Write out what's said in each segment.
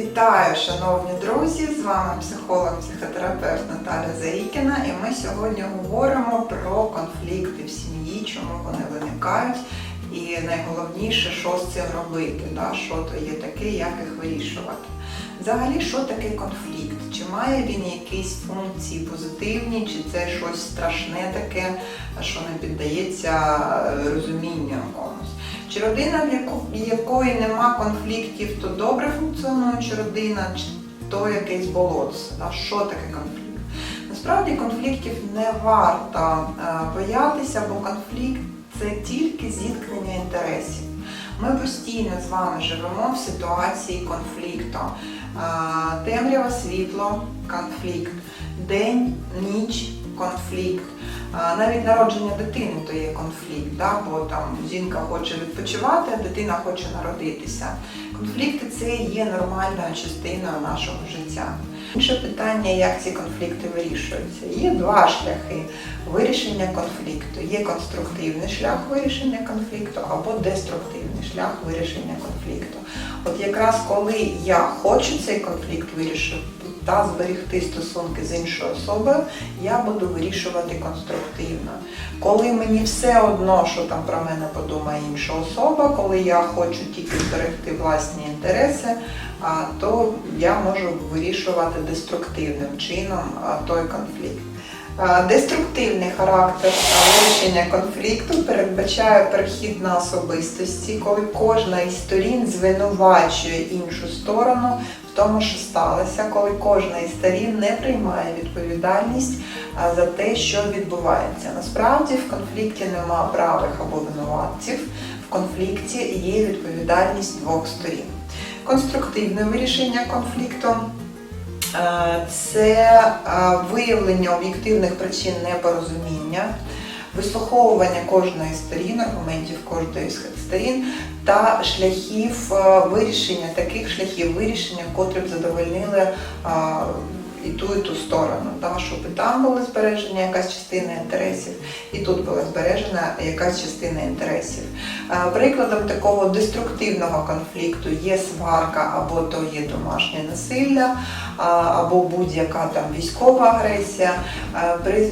Вітаю, шановні друзі! З вами психолог-психотерапевт Наталя Заїкіна, і ми сьогодні говоримо про конфлікти в сім'ї, чому вони виникають, і найголовніше, що з цим робити, да? що то є таке, як їх вирішувати. Взагалі, що таке конфлікт? Чи має він якісь функції позитивні, чи це щось страшне таке, що не піддається е, розумінню якомусь? Чи родина, в якої нема конфліктів, то добре функціонуюча родина, чи то якесь болотце? Що таке конфлікт? Насправді конфліктів не варто е, боятися, бо конфлікт це тільки зіткнення інтересів. Ми постійно з вами живемо в ситуації конфлікту. Е, Темрява, світло, конфлікт, день, ніч, конфлікт. Навіть народження дитини то є конфлікт, да? бо там жінка хоче відпочивати, а дитина хоче народитися. Конфлікти це є нормальною частиною нашого життя. Інше питання, як ці конфлікти вирішуються. Є два шляхи вирішення конфлікту. Є конструктивний шлях вирішення конфлікту або деструктивний шлях вирішення конфлікту. От якраз коли я хочу цей конфлікт вирішити та зберегти стосунки з іншою особою, я буду вирішувати конструктивно. Коли мені все одно, що там про мене подумає інша особа, коли я хочу тільки зберегти власні інтереси, то я можу вирішувати деструктивним чином той конфлікт. А, Деструктивний характер вирішення конфлікту передбачає перехід на особистості, коли кожна із сторін звинувачує іншу сторону в тому, що сталося, коли кожна із сторін не приймає відповідальність за те, що відбувається. Насправді в конфлікті нема правих або винуватців, в конфлікті є відповідальність двох сторін. Конструктивне вирішення конфлікту е, це е, виявлення об'єктивних причин непорозуміння, вислуховування кожної сторін, аргументів кожної з сторін та шляхів е, вирішення, таких шляхів вирішення, котрі б задовольнили е, і ту, і ту сторону. Тому що і там була збережена якась частина інтересів, і тут була збережена якась частина інтересів. Е, Прикладом такого деструктивного конфлікту є сварка або то є домашнє насилля, або будь-яка там військова агресія. Е,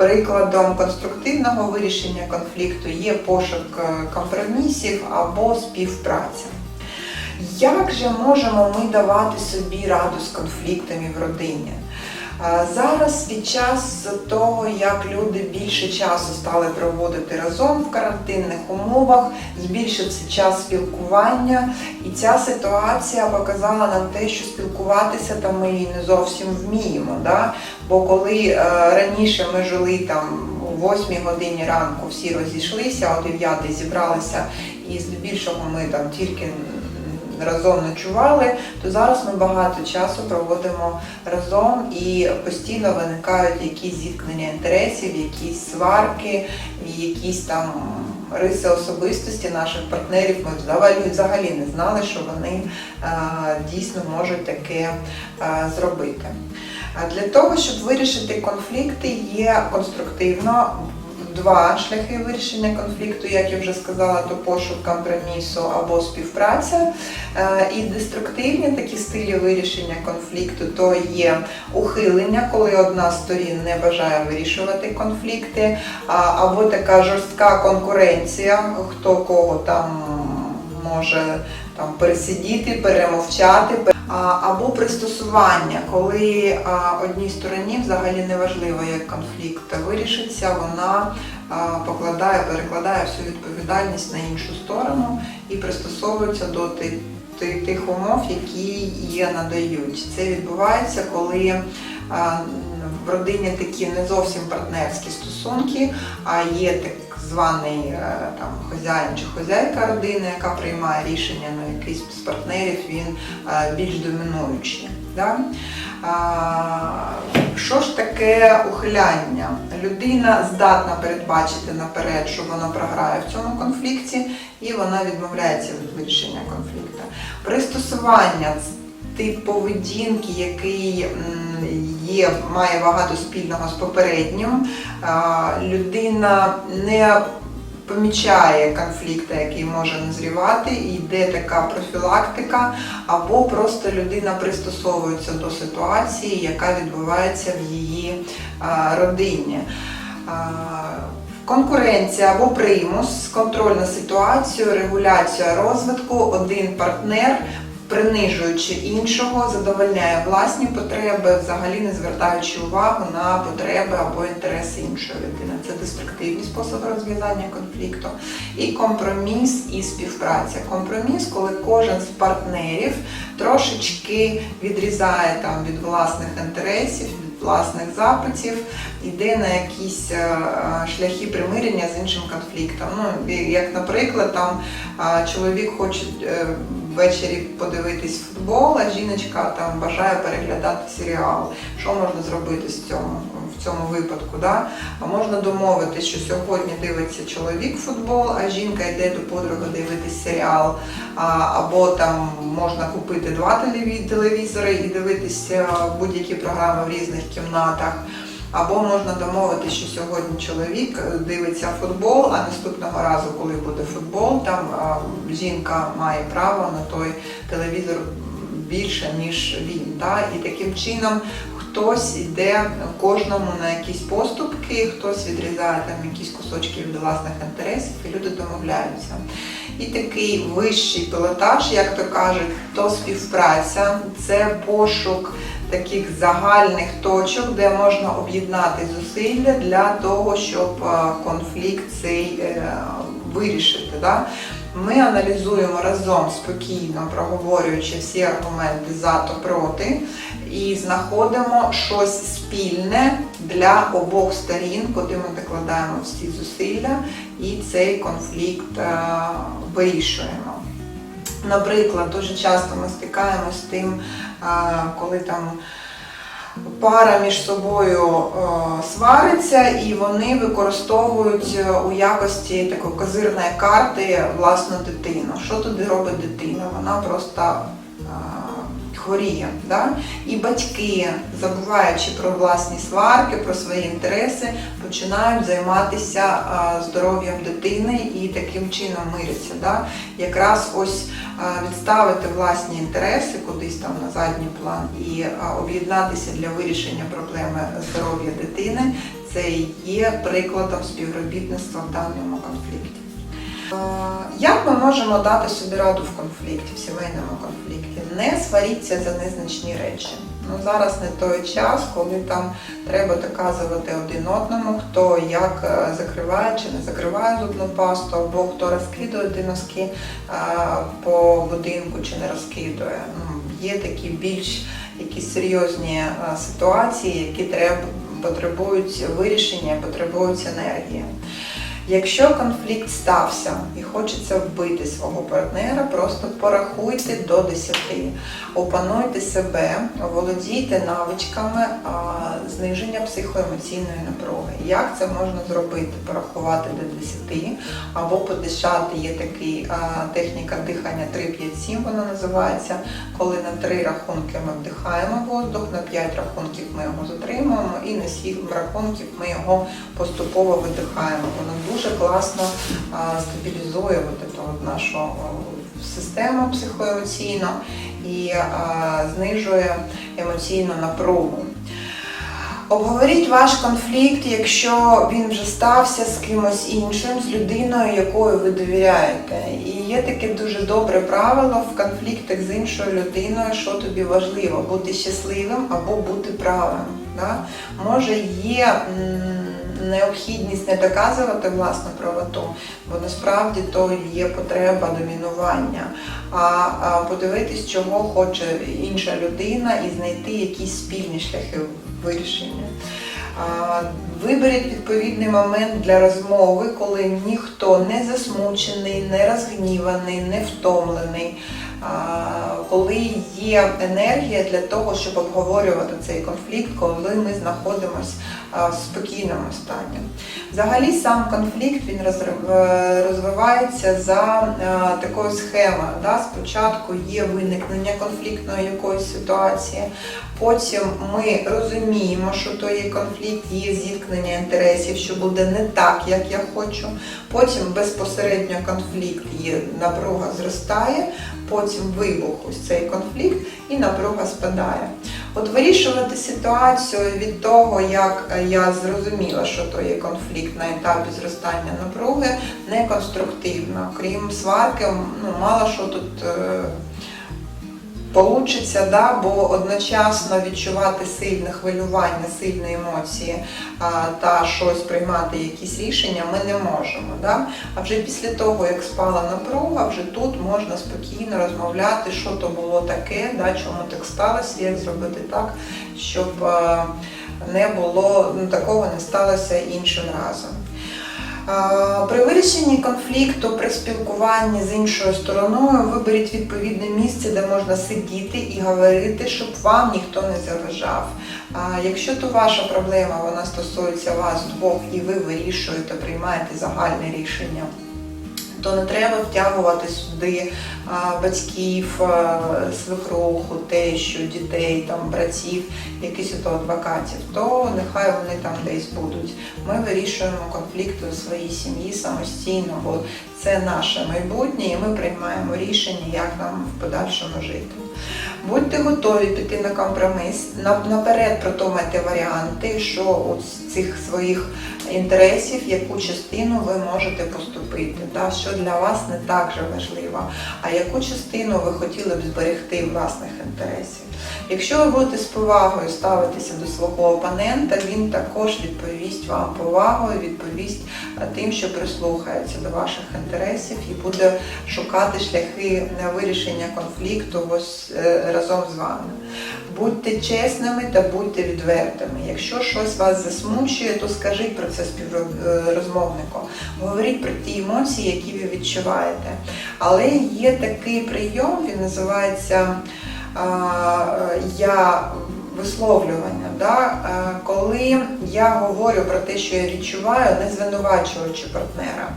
Прикладом конструктивного вирішення конфлікту є пошук е, компромісів або співпраця. Як же можемо ми давати собі раду з конфліктами в родині? Зараз під час того, як люди більше часу стали проводити разом в карантинних умовах, збільшився час спілкування, і ця ситуація показала нам те, що спілкуватися там ми не зовсім вміємо. Да? Бо коли е, раніше ми жили там о 8 годині ранку, всі розійшлися, о 9 зібралися, і здебільшого ми там тільки разом ночували, то зараз ми багато часу проводимо разом і постійно виникають якісь зіткнення інтересів, якісь сварки, якісь там риси особистості наших партнерів. Ми взагалі, не знали, що вони е, дійсно можуть таке е, зробити. Для того, щоб вирішити конфлікти, є конструктивно два шляхи вирішення конфлікту, як я вже сказала, то пошук компромісу або співпраця. Е, І деструктивні такі стилі вирішення конфлікту то є ухилення, коли одна з сторін не бажає вирішувати конфлікти, або така жорстка конкуренція, хто кого там може там пересидіти, перемовчати. Або пристосування, коли одній стороні взагалі не важливо, як конфлікт вирішиться, вона покладає, перекладає всю відповідальність на іншу сторону і пристосовується до ти- ти- тих умов, які її надають. Це відбувається, коли в родині такі не зовсім партнерські стосунки, а є так званий е, там хазяїн чи хазяйка родини, яка приймає рішення на якийсь з партнерів, він е, більш домінуючий. Да? Що ж таке ухиляння? Людина здатна передбачити наперед, що вона програє в цьому конфлікті, і вона відмовляється від вирішення конфлікту. Пристосування тип поведінки, який є, має багато спільного з попереднім. Людина не помічає конфлікт, який може назрівати, йде така профілактика, або просто людина пристосовується до ситуації, яка відбувається в її родині. Конкуренція або примус, контроль на ситуацію, регуляція розвитку, один партнер, принижуючи іншого, задовольняє власні потреби, взагалі не звертаючи увагу на потреби або інтереси іншої людини. Це деструктивні способи розв'язання конфлікту. І компроміс і співпраця. Компроміс, коли кожен з партнерів трошечки відрізає там від власних інтересів, власних запитів, йде на якісь е, шляхи примирення з іншим конфліктом. Ну, як, наприклад, там чоловік хоче е, ввечері подивитись футбол, а жіночка там бажає переглядати серіал. Що можна зробити з цьому, в цьому випадку? Да? А можна домовитися, що сьогодні дивиться чоловік футбол, а жінка йде до подруги дивитись серіал. Або там можна купити два телеві- телевізори і дивитися будь-які програми в різних кімнатах. Або можна домовитися, що сьогодні чоловік е, дивиться футбол, а наступного разу, коли буде футбол, там жінка має право на той телевізор більше, ніж він. Да? І таким чином хтось йде кожному на якісь поступки, хтось відрізає там якісь кусочки від власних інтересів, і люди домовляються. І такий вищий пілотаж, як то кажуть, то співпраця, це пошук таких загальних точок, де можна об'єднати зусилля для того, щоб е, конфлікт цей е, вирішити. Да? Ми аналізуємо разом спокійно, проговорюючи всі аргументи за та проти, і знаходимо щось спільне для обох сторін, куди ми докладаємо всі зусилля, і цей конфлікт е, вирішуємо. Наприклад, дуже часто ми стикаємося з тим, коли там пара між собою свариться, і вони використовують е, у якості такої козирної карти власну дитину. Що туди робить дитина? Вона просто хворіє. Да? І батьки, забуваючи про власні сварки, про свої інтереси, починають займатися здоров'ям дитини і таким чином миряться. Да? Якраз ось відставити власні інтереси кудись там на задній план і об'єднатися для вирішення проблеми здоров'я дитини. Це є прикладом співробітництва в даному конфлікті. Як ми можемо дати собі раду в конфлікті, в сімейному конфлікті? Не сваріться за незначні речі. Ну зараз не той час, коли там треба доказувати один одному, хто як е, закриває чи не закриває зубну пасту, або хто розкидує ті носки е, по будинку чи не розкидує. Ну, є такі більш якісь серйозні е, ситуації, які треба потребують вирішення, потребують енергії. Якщо конфлікт стався і хочеться вбити свого партнера, просто порахуйте до 10. Опануйте себе, володійте навичками зниження психоемоційної напруги. Як це можна зробити? Порахувати до 10 або подишати. Є такий техніка дихання 3-5-7, вона називається. Коли на 3 рахунки ми вдихаємо воздух, на 5 рахунків ми його затримуємо, і на 7 рахунків ми його поступово видихаємо. Воно дуже класно стабілізує от эту от нашу систему психоемоційну і знижує емоційну напругу. Обговоріть ваш конфлікт, якщо він вже стався з кимось іншим, з людиною, якою ви довіряєте. І є таке дуже добре правило в конфліктах з іншою людиною, що тобі важливо бути щасливим або бути правим. Да? Може, є необхідність не доказувати власну правоту, бо насправді то є потреба домінування, а, подивитись, чого хоче інша людина, і знайти якісь спільні шляхи вирішення. Виберіть відповідний момент для розмови, коли ніхто не засмучений, не розгніваний, не втомлений, коли є енергія для того, щоб обговорювати цей конфлікт, коли ми знаходимося в спокійному стані. Взагалі сам конфлікт він е, розвивається за е, такою схемою. Да? Спочатку є виникнення конфліктної якоїсь ситуації, потім ми розуміємо, що то є конфлікт, є зіткнення інтересів, що буде не так, як я хочу. Потім безпосередньо конфлікт є, напруга зростає, потім вибух ось цей конфлікт і напруга спадає. От вирішувати ситуацію від того, як я зрозуміла, що то є конфлікт на етапі зростання напруги, не конструктивно. Крім сварки, ну мало що тут. Получиться, да, бо одночасно відчувати сильне хвилювання, сильні емоції та щось приймати, якісь рішення ми не можемо. Да? А вже після того, як спала напруга, вже тут можна спокійно розмовляти, що то було таке, да, чому так сталося, як зробити так, щоб не було ну, такого не сталося іншим разом. А, При вирішенні конфлікту, при спілкуванні з іншою стороною виберіть відповідне місце, де можна сидіти і говорити, щоб вам ніхто не заважав. А Якщо то ваша проблема, вона стосується вас двох і ви вирішуєте, приймаєте загальне рішення. То не треба втягувати сюди батьків, свекруху, тещу, дітей, там, братів, якихось ото адвокатів, то нехай вони там десь будуть. Ми вирішуємо конфлікти у своїй сім'ї самостійно, бо це наше майбутнє, і ми приймаємо рішення, як нам в подальшому жити. Будьте готові піти на компроміс, на- наперед продумайте варіанти, що з цих своїх інтересів, яку частину ви можете поступити, да, що для вас не так же важливо, а яку частину ви хотіли б зберегти власних інтересів. Якщо ви будете з повагою ставитися до свого опонента, він також відповість вам повагою, відповість е, тим, що прислухається до ваших інтересів і буде шукати шляхи на вирішення конфлікту е, разом з вами. Будьте чесними та будьте відвертими. Якщо щось вас засмучує, то скажіть про це співрозмовнику. Говоріть про ті емоції, які ви відчуваєте. Але є такий прийом, він називається я висловлювання. Да? Коли я говорю про те, що я відчуваю, не звинувачуючи партнера.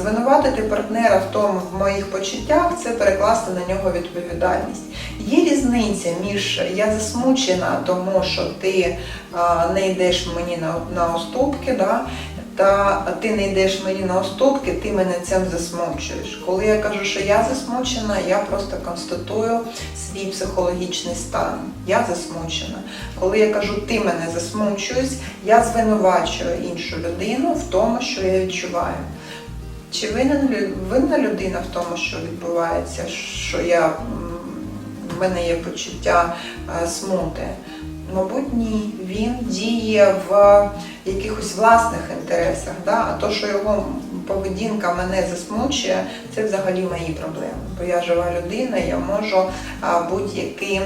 Звинуватити партнера в тому в моїх почуттях це перекласти на нього відповідальність. Є різниця між я засмучена, тому що ти не йдеш мені на, на уступки, да? Та ти не йдеш мені на уступки, ти мене цим засмучуєш. Коли я кажу, що я засмучена, я просто констатую свій психологічний стан. Я засмучена. Коли я кажу, ти мене засмучуєш, я звинувачую іншу людину в тому, що я відчуваю. Чи винна людина в тому, що відбувається, що я, в мене є почуття е, смути? Мабуть, ні. Він діє в якихось власних інтересах, да? а то, що його поведінка мене засмучує, це взагалі мої проблеми. Бо я жива людина, я можу будь-які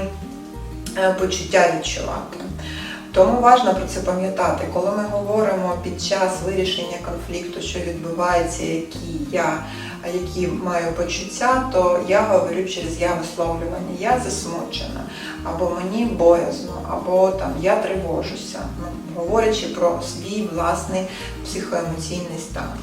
е, почуття відчувати. Тому важливо про це пам'ятати, коли ми говоримо під час вирішення конфлікту, що відбувається, які я які маю почуття, то я говорю через я висловлювання. Я засмучена, або мені боязно, або там я тривожуся, ну, говорячи про свій власний психоемоційний стан.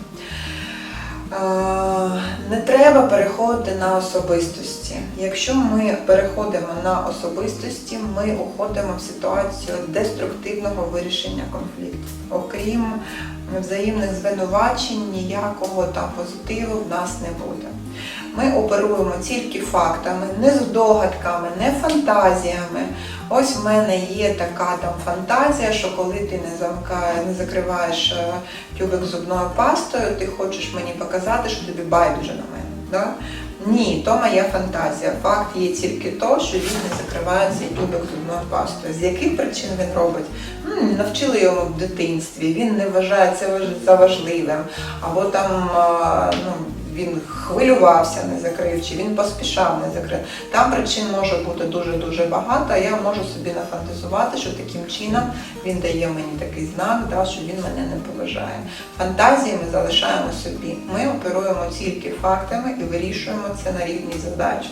Е, Не треба переходити на особистості. Якщо ми переходимо на особистості, ми уходимо в ситуацію деструктивного вирішення конфлікту. Окрім взаємних звинувачень, ніякого там позитиву в нас не буде. Ми оперуємо тільки фактами, не здогадками, не фантазіями. Ось в мене є така там фантазія, що коли ти не замикаєш, не закриваєш е, тюбик зубною пастою, ти хочеш мені показати, що тобі байдуже на мене. Да? Ні, то моя фантазія. Факт є тільки то, що він не закриває цей тюбик зубною пастою. З яких причин він робить? М, навчили його в дитинстві, він не вважає це за важливим, або там ну, він хвилювався, не закрив, чи він поспішав, не закрив. Там причин може бути дуже-дуже багато, я можу собі нафантазувати, що таким чином він дає мені такий знак, да, що він мене не поважає. Фантазії ми залишаємо собі. Ми оперуємо тільки фактами і вирішуємо це на рівні задачі.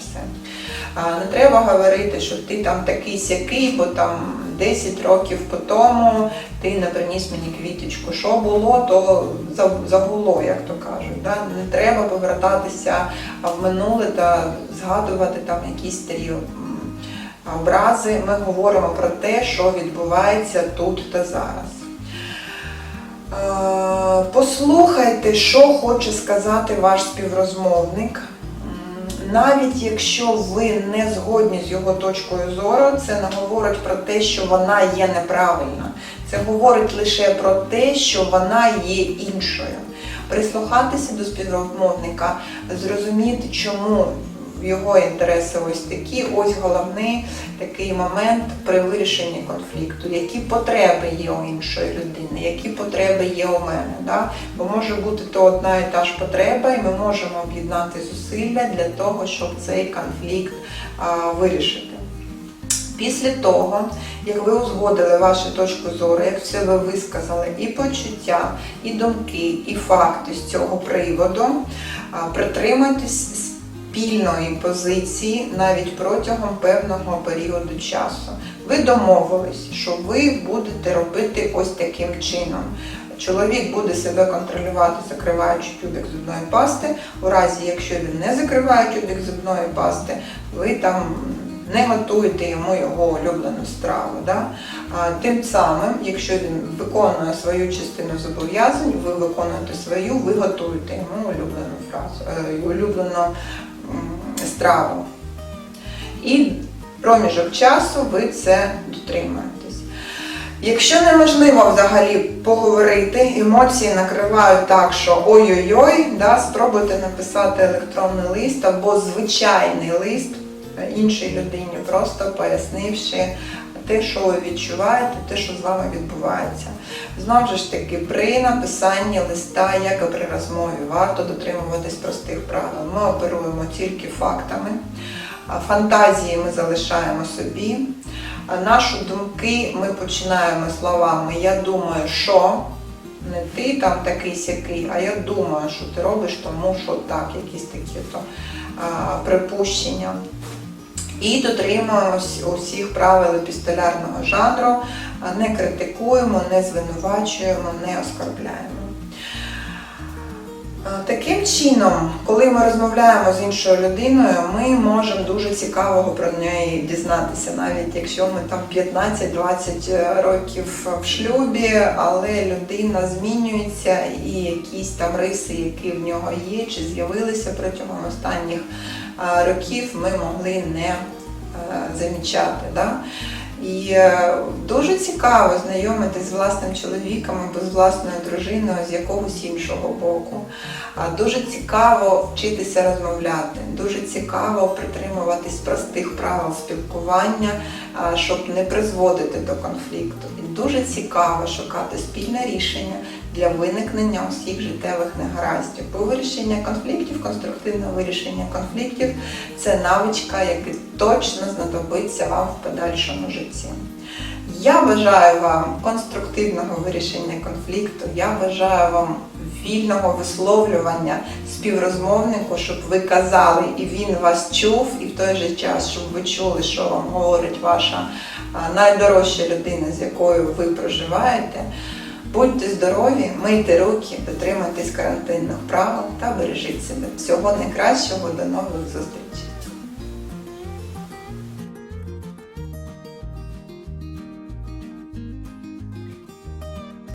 Не треба говорити, що ти там такий сякий, бо там 10 років по тому ти не приніс мені квіточку. Що було, то за- загуло, як то кажуть. Да? Не треба повертатися в минуле та згадувати там якісь старі образи. Ми говоримо про те, що відбувається тут та зараз. Е, Послухайте, що хоче сказати ваш співрозмовник. Навіть якщо ви не згодні з його точкою зору, це не говорить про те, що вона є неправильна. Це говорить лише про те, що вона є іншою. Прислухатися до співрозмовника, зрозуміти, чому його інтереси ось такі. Ось головний такий момент при вирішенні конфлікту. Які потреби є у іншої людини, які потреби є у мене. Да? Бо може бути то одна і та ж потреба, і ми можемо об'єднати зусилля для того, щоб цей конфлікт а, вирішити. Після того, як ви узгодили вашу точку зору, як все ви висказали і почуття, і думки, і факти з цього приводу, притримуйтесь спільної позиції навіть протягом певного періоду часу. Ви домовились, що ви будете робити ось таким чином. Чоловік буде себе контролювати, закриваючи тюбик зубної пасти. У разі, якщо він не закриває тюбик зубної пасти, ви там не готуєте йому його улюблену страву. Да? А, тим самим, якщо він виконує свою частину зобов'язань, ви виконуєте свою, ви готуєте йому улюблену фразу, е, улюблену страву. І проміжок часу ви це дотримуєтесь. Якщо неможливо взагалі поговорити, емоції накривають так, що ой-ой-ой, да, спробуйте написати електронний лист або звичайний лист іншій людині, просто пояснивши те, що ви відчуваєте, те, що з вами відбувається. Знову ж таки, при написанні листа, як і при розмові, варто дотримуватись простих правил. Ми оперуємо тільки фактами, фантазії ми залишаємо собі. Наші думки ми починаємо словами Я думаю, що не ти там такий сякий, а я думаю, що ти робиш, тому що так, якісь такі то припущення. І дотримуємось усіх правил епістолярного жанру, не критикуємо, не звинувачуємо, не оскорбляємо. А, Таким чином, коли ми розмовляємо з іншою людиною, ми можемо дуже цікавого про неї дізнатися, навіть якщо ми там 15-20 років в шлюбі, але людина змінюється і якісь там риси, які в нього є, чи з'явилися протягом останніх років, ми могли не е, замічати. Да? І е, дуже цікаво знайомитись з власним чоловіком або з власною дружиною з якогось іншого боку. Дуже цікаво вчитися розмовляти, дуже цікаво притримуватись простих правил спілкування, щоб не призводити до конфлікту. І дуже цікаво шукати спільне рішення для виникнення усіх життєвих негараздів. Бо вирішення конфліктів, конструктивне вирішення конфліктів це навичка, яка точно знадобиться вам в подальшому житті. Я бажаю вам конструктивного вирішення конфлікту. Я бажаю вам вільного висловлювання співрозмовнику, щоб ви казали і він вас чув, і в той же час, щоб ви чули, що вам говорить ваша найдорожча людина, з якою ви проживаєте. Будьте здорові, мийте руки, дотримуйтесь карантинних правил та бережіть себе. Всього найкращого, до нових зустрічей!